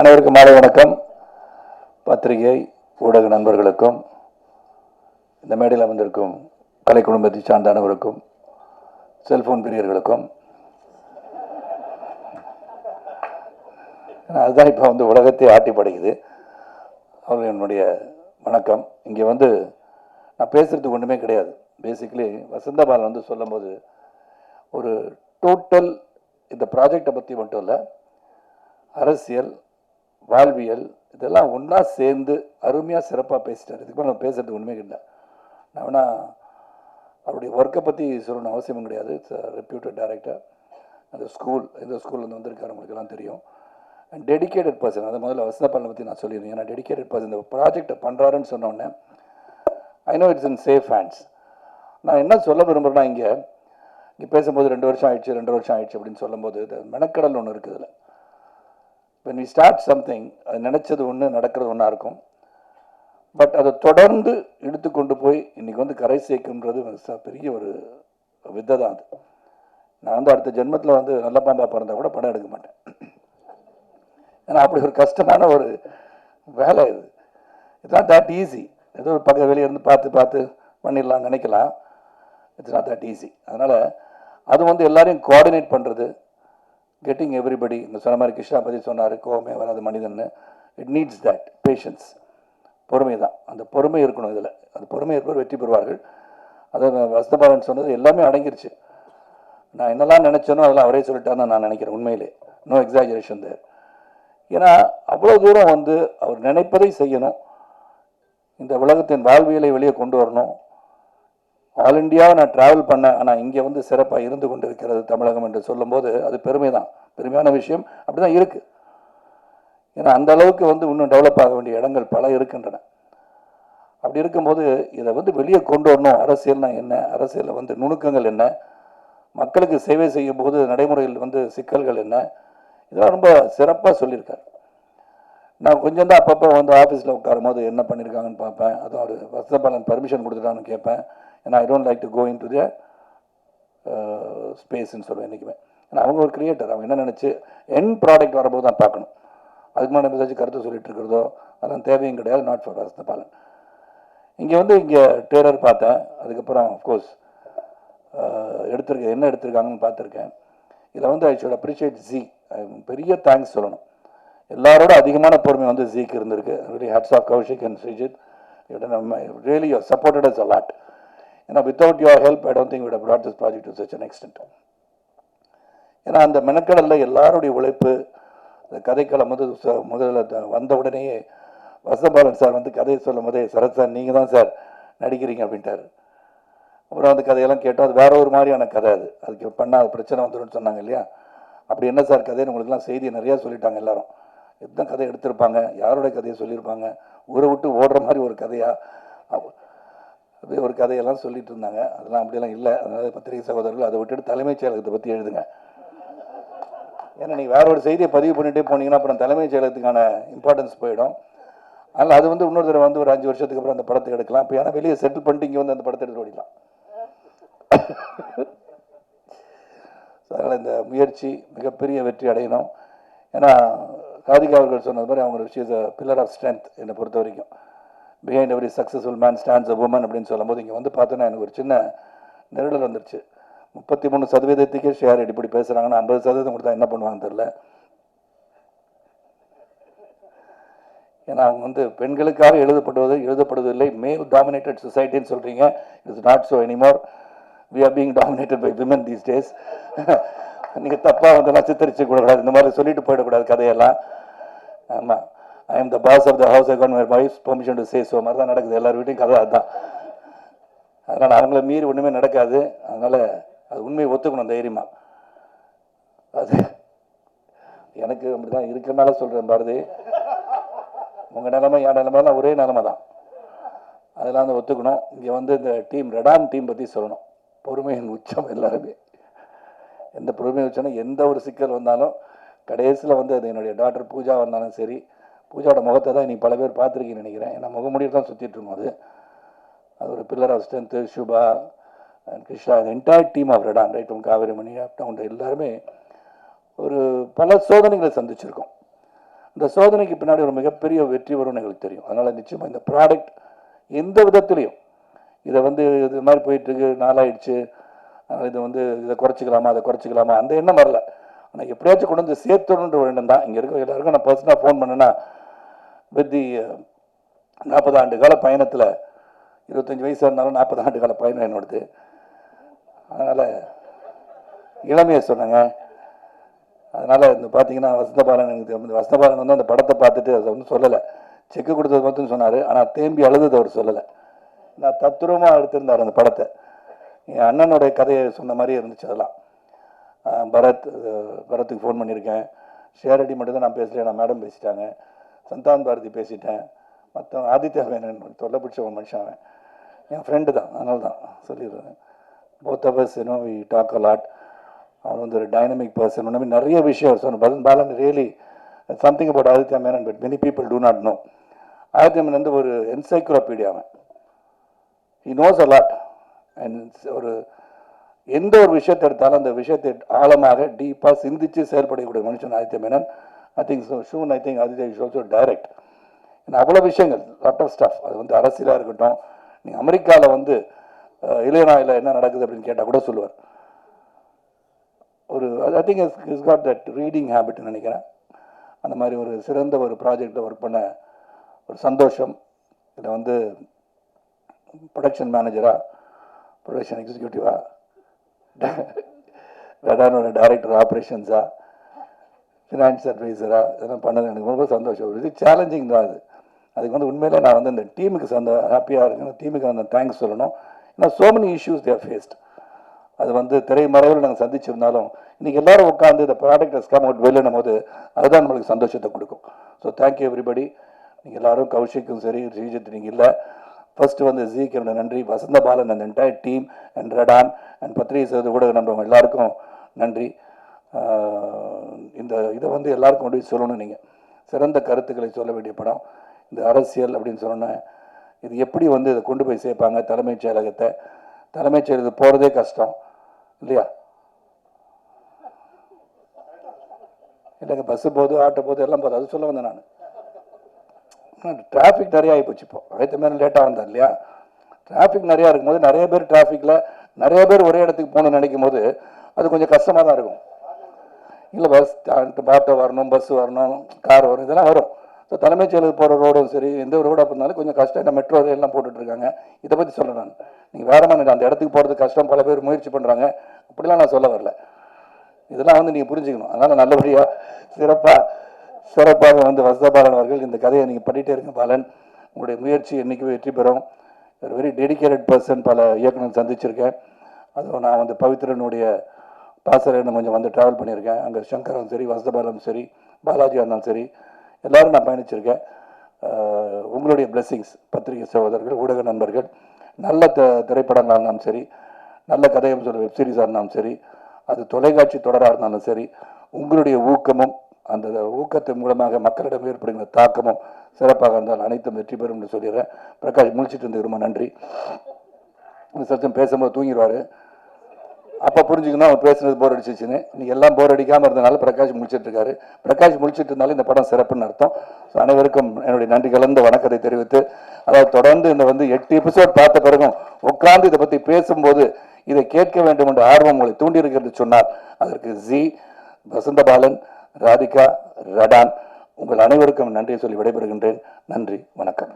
அனைவருக்கும் மாலை வணக்கம். பத்திரிகை ஊடக நண்பர்களுக்கும் இந்த மேடையில் அமர்ந்திருக்கும் கலை குடும்பத்தை சார்ந்த அனைவருக்கும் செல்போன் பிரியர்களுக்கும் ஏன்னா அதுதான் இப்போ வந்து உலகத்தை ஆட்டி படைக்குது அவர்கள் என்னுடைய வணக்கம். இங்கே வந்து நான் பேசுகிறதுக்கு ஒன்றுமே கிடையாது. பேசிக்கலி வசந்தபாலன் வந்து சொல்லும்போது ஒரு டோட்டல் இந்த ப்ராஜெக்டை பற்றி மட்டும் இல்லை அரசியல் வாழ்வியல் இதெல்லாம் ஒன்றா சேர்ந்து அருமையாக சிறப்பாக பேசிட்டார். இதுக்கு மேலே நான் பேசுறது ஒன்றுமே இல்லை. நான் வேணா அவருடைய ஒர்க்கை பற்றி சொல்லணும் அவசியமும் கிடையாது. ரெப்யூட்டட் டைரக்டர் அந்த ஸ்கூல் இந்த ஸ்கூல்லேருந்து வந்திருக்காரு உங்களுக்கெல்லாம் தெரியும். அண்ட் டெடிகேட்டட் பர்சன் அதை முதல்ல வசந்தபாலனை பற்றி நான் சொல்லியிருந்தேன். ஏன்னா டெடிக்கேட்டட் பர்சன் இந்த ப்ராஜெக்டை பண்ணுறாருன்னு சொன்னோடனே I know it's in safe hands நான் என்ன சொல்ல விரும்புகிறேன்னா இங்கே இங்கே பேசும்போது ரெண்டு வருஷம் ஆயிடுச்சு ரெண்டு வருஷம் ஆயிடுச்சு அப்படின்னு சொல்லும்போது இது மெனக்கடல் ஒன்று இருக்குது வென் வி ஸ்டார்ட் சம்திங் அது நினச்சது ஒன்று நடக்கிறது ஒன்றா இருக்கும். பட் அதை தொடர்ந்து எடுத்து கொண்டு போய் இன்றைக்கி வந்து கரை சேர்க்குன்றது பெரிய ஒரு வித்தை தான் அது. நான் வந்து அடுத்த ஜென்மத்தில் வந்து நல்ல பாம்பா பிறந்தால் கூட படம் எடுக்க மாட்டேன். ஏன்னா அப்படி ஒரு கஷ்டமான ஒரு வேலை இது. இட்ஸ் நாட் தட் ஈஸி ஏதோ பக்க வெளியே இருந்து பார்த்து பார்த்து பண்ணிடலாம் நினைக்கலாம். இட்ஸ் நாட் தட் ஈஸி அதனால் அது வந்து எல்லாரையும் கோஆர்டினேட் பண்ணுறது கெட்டிங் எவ்ரிபடி இந்த சொன்ன மாதிரி கிருஷ்ணா பற்றி சொன்னார் கோவமே வராது மனிதன்னு. இட் நீட்ஸ் தட் பேஷன்ஸ் பொறுமை தான் அந்த பொறுமை இருக்கணும் இதில். அந்த பொறுமை இருப்பவர் வெற்றி பெறுவார்கள். அதை வசதபாலன் சொன்னது எல்லாமே அடங்கிருச்சு. நான் என்னெல்லாம் நினச்சேனோ அதெல்லாம் அவரே சொல்லிட்டாருன்னு நான் நினைக்கிறேன் உண்மையிலே. நோ எக்ஸாஜரேஷன் தேர் ஏன்னா அவ்வளோ தூரம் வந்து அவர் நினைப்பதை செய்யணும். இந்த உலகத்தின் வாழ்வியலை வெளியே கொண்டு வரணும். ஆல் இந்தியாவை நான் ட்ராவல் பண்ணேன் ஆனால் இங்கே வந்து சிறப்பாக இருந்து கொண்டு இருக்கிறது தமிழகம் என்று சொல்லும்போது அது பெருமை தான் பெருமையான விஷயம். அப்படி தான் இருக்குது ஏன்னா அந்த அளவுக்கு வந்து இன்னும் டெவலப் ஆக வேண்டிய இடங்கள் பல இருக்கின்றன. அப்படி இருக்கும்போது இதை வந்து வெளியே கொண்டு வரணும். அரசியல்னா என்ன? அரசியலில் வந்து நுணுக்கங்கள் என்ன? மக்களுக்கு சேவை செய்யும் போது நடைமுறையில் வந்து சிக்கல்கள் என்ன? இதெல்லாம் ரொம்ப சிறப்பாக சொல்லியிருக்காரு. நான் கொஞ்சம் தான் அப்பப்போ வந்து ஆஃபீஸில் உட்காரும் போது என்ன பண்ணியிருக்காங்கன்னு பார்ப்பேன். அதுவும் அவர் வசதபாலன் பர்மிஷன் கொடுத்துட்டான்னு கேட்பேன். ஏன்னா I don't like to go into the ஸ்பேஸ்ன்னு சொல்லுவேன் என்றைக்குமே ஏன்னா அவங்க ஒரு கிரியேட்டர் அவங்க என்ன நினச்சி என் ப்ராடக்ட் வரும்போது தான் பார்க்கணும். அதுக்கு முன்னாடி ஏதாச்சும் கருத்து சொல்லிட்டு இருக்கிறதோ அதெல்லாம் தேவையும் கிடையாது நாட் ஃபார் வசதபாலன் இங்கே வந்து இங்கே டெய்லர் பார்த்தேன். அதுக்கப்புறம் அஃப்கோர்ஸ் uh, எடுத்திருக்கேன் என்ன எடுத்திருக்காங்கன்னு பார்த்துருக்கேன். இதில் வந்து ஐ ஷுட் அப்ரிஷியேட் ஜி பெரிய தேங்க்ஸ் சொல்லணும். எல்லாரோட அதிகமான பொறுமை வந்து ஜீக்கு இருந்திருக்கு. Ready hats off Kaushik and Sreejith really you supported us a lot ஏன்னா without your help I don't think we'd brought this project to such an extent ஏன்னா அந்த மெனக்கடலில் எல்லாருடைய உழைப்பு அந்த கதைக்களம் வந்து ச- முதல்ல வந்த உடனேயே வசபாலன் சார் வந்து கதையை சொல்லும் போதே சரத் சார் நீங்கள் தான் சார் நடிக்கிறீங்க அப்படின்ட்டார். அப்புறம் அந்த கதையெல்லாம் கேட்டோம். அது வேற ஒரு மாதிரியான கதை அது. அதுக்கு பண்ணால் அது பிரச்சனை வந்துடும்னு சொன்னாங்க இல்லையா? அப்படி என்ன சார் கதைன்னு உங்களுக்குலாம் செய்தியை நிறையா சொல்லிட்டாங்க எல்லாரும். எத்தனை கதை எடுத்திருப்பாங்க? யாரோட கதையை சொல்லியிருப்பாங்க? ஊரை விட்டு ஓடுற மாதிரி ஒரு கதையாக அப்படி அப்படியே ஒரு கதையெல்லாம் சொல்லிட்டு இருந்தாங்க. அதெல்லாம் அப்படியெல்லாம் இல்லை. அதனால பத்திரிகை சகோதரர்கள் அதை விட்டுட்டு தலைமைச் செயலகத்தை பற்றி எழுதுங்க. ஏன்னா நீங்கள் வேற ஒரு செய்தியை பதிவு பண்ணிகிட்டே போனீங்கன்னா அப்புறம் தலைமைச் செயலகத்துக்கான இம்பார்ட்டன்ஸ் போயிடும். அதனால் அது வந்து இன்னொரு தடவை வந்து ஒரு அஞ்சு வருஷத்துக்கு அப்புறம் அந்த படத்தை எடுக்கலாம். இப்போ ஏன்னா வெளியே செட்டில் பண்ணிட்டு இங்கே வந்து அந்த படத்தை எடுத்து ஓடிக்கலாம் அதனால் இந்த முயற்சி மிகப்பெரிய வெற்றி அடையணும். ஏன்னா ராதிகா அவர்கள் சொன்னது மாதிரி அவங்க விஷயம் பில்லர் ஆஃப் ஸ்ட்ரென்த் என்னை பொறுத்த வரைக்கும் behind every successful man stands a woman அப்படின்னு சொல்லும்போது இங்கே வந்து பார்த்தோன்னா எனக்கு ஒரு சின்ன நெருடல் வந்துருச்சு. முப்பத்தி மூணு சதவீதத்துக்கே ஷேர் இப்படி பேசுகிறாங்கன்னா ஐம்பது சதவீதம் கொடுத்தா என்ன பண்ணுவாங்கன்னு தெரில ஏன்னா அவங்க வந்து பெண்களுக்காக எழுதப்படுவது எழுதப்படுவதில்லை மேல் டாமினேட்டட் சொசைட்டின்னு சொல்கிறீங்க it's not so anymore we are being dominated by women these days நீங்கள் தப்பாக வந்து சித்தரிச்சு கூடக்கூடாது இந்த மாதிரி சொல்லிட்டு போயிடக்கூடாது கதையெல்லாம். ஆமாம் I am the boss of the house account my wife permission to say so மாதிரி தான் நடக்குது. எல்லார் வீட்டையும் கதை அதுதான். அதனால் அவங்கள மீறி ஒன்றுமே நடக்காது. அதனால் அது உண்மையை ஒத்துக்கணும் தைரியமாக அது எனக்கு அப்படிதான் இருக்கிறனால சொல்கிறேன் பாரதி. உங்கள் நிலைமை என் நிலைமைலாம் ஒரே நிலைமை தான். அதெல்லாம் வந்து ஒத்துக்கணும். இங்கே வந்து இந்த டீம் ரெடான் டீம் பற்றி சொல்லணும். பொறுமையின் உச்சம் எல்லாருமே. எந்த பொறுமை உச்சம்னா எந்த ஒரு சிக்கல் வந்தாலும் கடைசியில் வந்து அது என்னுடைய டாக்டர் பூஜா வந்தாலும் சரி பூஜாவோட முகத்தை தான் நீ பல பேர் பார்த்துருக்கீங்கன்னு நினைக்கிறேன். ஏன்னா முகமுடியில் தான் சுற்றிட்டு அது. அது ஒரு pillar of strength Subha and Krishna entire team of Redon right உங்க காவேரி மணி அப் டவுன் எல்லாருமே ஒரு பல சோதனைகளை சந்திச்சிருக்கோம். இந்த சோதனைக்கு பின்னாடி ஒரு மிகப்பெரிய வெற்றி வரும்னு எங்களுக்கு தெரியும். அதனால் நிச்சயமாக இந்த ப்ராடக்ட் எந்த விதத்துலையும் இதை வந்து இது மாதிரி போயிட்டுருக்கு நாளாயிடுச்சு. அதனால் இது வந்து இதை குறைச்சிக்கலாமா அதை குறைச்சிக்கலாமா அந்த எண்ணம் வரல. ஆனால் எப்படியாச்சும் கொண்டு வந்து சேர்த்தணுன்ற ஒரு எண்ணம் தான். இங்கே இருக்க எல்லாருக்கும் நான் பர்சனலாக ஃபோன் பண்ணேன்னா வெற்றி நாற்பது ஆண்டு கால பயணத்தில் இருபத்தஞ்சி வயசாக இருந்தாலும் நாற்பது ஆண்டு கால பயணம் என்னோடது. அதனால் இளமையை சொன்னாங்க. அதனால் இந்த பார்த்தீங்கன்னா வசந்தபாலன் எனக்கு வந்து வசந்தபாலன் வந்து அந்த படத்தை பார்த்துட்டு அதை ஒன்றும் சொல்லலை. செக்கு கொடுத்தது மட்டும் சொன்னார் ஆனால் தேம்பி அழுதது அவர் சொல்லலை. நான் தத்துரமாக எடுத்திருந்தார் அந்த படத்தை. என் அண்ணனுடைய கதையை சொன்ன மாதிரி இருந்துச்சு அதெல்லாம். பரத் பரத்துக்கு ஃபோன் பண்ணியிருக்கேன். ஷேரடி மட்டும் தான் நான் பேசலையே நான் மேடம் பேசிட்டாங்க. சந்தான் பாரதி பேசிட்டேன். மற்றவன் ஆதித்யா மேனன் தொல்லை பிடிச்ச ஒரு மனுஷன் அவன். என் ஃப்ரெண்டு தான் அதனால தான் சொல்லிடுறேன். Both of us you know we talk a lot அவன் வந்து ஒரு டைனமிக் பர்சன் உண்மை நிறைய விஷயம் சொன்ன பலன் Balan really something about Aditya Menon but many people do not know Aditya Menon வந்து ஒரு என்சைக்ளோபீடியா அவன். He knows a lot and ஒரு எந்த ஒரு விஷயத்தை எடுத்தாலும் அந்த விஷயத்தை ஆழமாக டீப்பாக சிந்திச்சு செயல்படக்கூடிய மனுஷன் Aditya Menon. I think so soon I think Aditya is also direct அவ்வளோ விஷயங்கள் லாட் ஆஃப் ஸ்டாஃப் அது வந்து அரசியலாக இருக்கட்டும். நீங்கள் அமெரிக்காவில் வந்து இளையநாயில் என்ன நடக்குது அப்படின்னு கேட்டால் கூட சொல்லுவார். ஒரு I think is is got that reading ஹேபிட்னு நினைக்கிறேன். அந்த மாதிரி ஒரு சிறந்த ஒரு ப்ராஜெக்டில் ஒர்க் பண்ண ஒரு சந்தோஷம். இதில் வந்து ப்ரொடக்ஷன் மேனேஜராக ப்ரொடக்ஷன் எக்ஸிக்யூட்டிவாக ரெடானோட டைரக்டர் ஆப்ரேஷன்ஸாக ஃபினான்ஸ் அட்வைசராக இதெல்லாம் பண்ணது எனக்கு ரொம்ப சந்தோஷம். இது சேலஞ்சிங் தான் அது. அதுக்கு வந்து உண்மையிலே நான் வந்து இந்த டீமுக்கு சந்த ஹாப்பியாக இருக்கேன். டீமுக்கு அந்த தேங்க்ஸ் சொல்லணும். ஏன்னா so many issues there faced அது வந்து திரைமறைவில் நாங்கள் சந்திச்சிருந்தாலும் இன்றைக்கி எல்லாரும் உட்காந்து இந்த ப்ராடக்ட் ஹஸ் கம் அவுட் வெளியிடும் போது அதுதான் நம்மளுக்கு சந்தோஷத்தை கொடுக்கும். ஸோ தேங்க்யூ எவ்ரிபடி நீங்கள் எல்லோரும் கௌஷிக்கும் சரி ஸ்ரீஜித் நீங்கள் இல்லை. ஃபஸ்ட்டு வந்து ஜீக்கு என்னோட நன்றி. வசந்த பாலன் அந்த entire team and Redon and பத்திரிகை செய்த ஊடக நண்பர்கள் எல்லாருக்கும் நன்றி. இந்த இதை வந்து எல்லாருக்கும் கொண்டு போய் சொல்லணும் நீங்கள் சிறந்த கருத்துக்களை சொல்ல வேண்டிய படம். இந்த அரசியல் அப்படின்னு சொன்னோன்னே இது எப்படி வந்து இதை கொண்டு போய் சேர்ப்பாங்க தலைமைச் செயலகத்தை? தலைமைச் செயலகத்து போகிறதே கஷ்டம் இல்லையா? இல்லைங்க பஸ்ஸு போகுது ஆட்டோ போகுது எல்லாம் போதும் அது சொல்ல வந்தேன் நான். டிராஃபிக் நிறைய ஆகி போச்சு இப்போ. அடுத்த மாதிரி லேட்டாக வந்தேன் இல்லையா? டிராஃபிக் நிறையா இருக்கும்போது நிறைய பேர் டிராஃபிக்கில் நிறைய பேர் ஒரே இடத்துக்கு போகணும்னு நினைக்கும் போது அது கொஞ்சம் கஷ்டமாக தான் இருக்கும். இல்லை பஸ் ஆட்டோ வரணும் பஸ் வரணும் கார் வரும் இதெல்லாம் வரும். ஸோ தலைமைச் செயலுக்கு போகிற ரோடும் சரி எந்த ஒரு ரோடாக இருந்தாலும் கொஞ்சம் கஷ்டம். இந்த மெட்ரோ எல்லாம் போட்டுட்ருக்காங்க. இதை பற்றி சொல்கிறேன் நான். நீங்கள் வேற மாதிரி அந்த இடத்துக்கு போகிறது கஷ்டம். பல பேர் முயற்சி பண்ணுறாங்க அப்படிலாம் நான் சொல்ல வரல. இதெல்லாம் வந்து நீங்கள் புரிஞ்சுக்கணும். அதனால் நல்லபடியாக சிறப்பாக சிறப்பாக வந்து வசதபாலன் அவர்கள் இந்த கதையை நீங்கள் பண்ணிகிட்டே இருங்க பாலன். உங்களுடைய முயற்சி என்றைக்கு வெற்றி பெறும்? ஒரு வெரி டெடிகேட்டட் பர்சன் பல இயக்குனர் சந்திச்சிருக்கேன். அதுவும் நான் வந்து பவித்ரனுடைய பாசறைன்னு கொஞ்சம் வந்து ட்ராவல் பண்ணியிருக்கேன். அங்கே சங்கரும் சரி வசதபாலம் சரி பாலாஜியாக இருந்தாலும் சரி எல்லோரும் நான் பயணிச்சிருக்கேன். உங்களுடைய blessings பத்திரிகை சகோதரர்கள் ஊடக நண்பர்கள் நல்ல த திரைப்படங்களாக இருந்தாலும் சரி நல்ல கதையம் சொல்ல வெப் சீரிஸாக இருந்தாலும் சரி அது தொலைக்காட்சி தொடராக இருந்தாலும் சரி உங்களுடைய ஊக்கமும் அந்த ஊக்கத்தின் மூலமாக மக்களிடம் ஏற்படுகிற தாக்கமும் சிறப்பாக இருந்தால் அனைத்தும் வெற்றி பெறும் என்று சொல்லிடுறேன். பிரகாஷ் முழிச்சிட்டு இருந்து ரொம்ப நன்றி. சத்தம் பேசும்போது தூங்கிடுவார் அப்போ புரிஞ்சுக்கணும் அவன் பேசுனது போர் அடிச்சிச்சுன்னு. நீ எல்லாம் போர் அடிக்காமல் இருந்தனால பிரகாஷ் முடிச்சிட்டு இருக்காரு பிரகாஷ் முடிச்சிட்டு இருந்தாலும் இந்த படம் சிறப்புன்னு அர்த்தம். ஸோ அனைவருக்கும் என்னுடைய நன்றி கலந்த வணக்கத்தை தெரிவித்து அதாவது தொடர்ந்து இந்த வந்து எட்டு எபிசோட் பார்த்த பிறகும் உட்கார்ந்து இதை பற்றி பேசும்போது இதை கேட்க வேண்டும் என்ற ஆர்வம் உங்களை தூண்டியிருக்கிறது சொன்னார் அதற்கு ஜி வசந்தபாலன் ராதிகா ரடான் உங்கள் அனைவருக்கும் நன்றியை சொல்லி விடைபெறுகின்றேன். நன்றி வணக்கம்.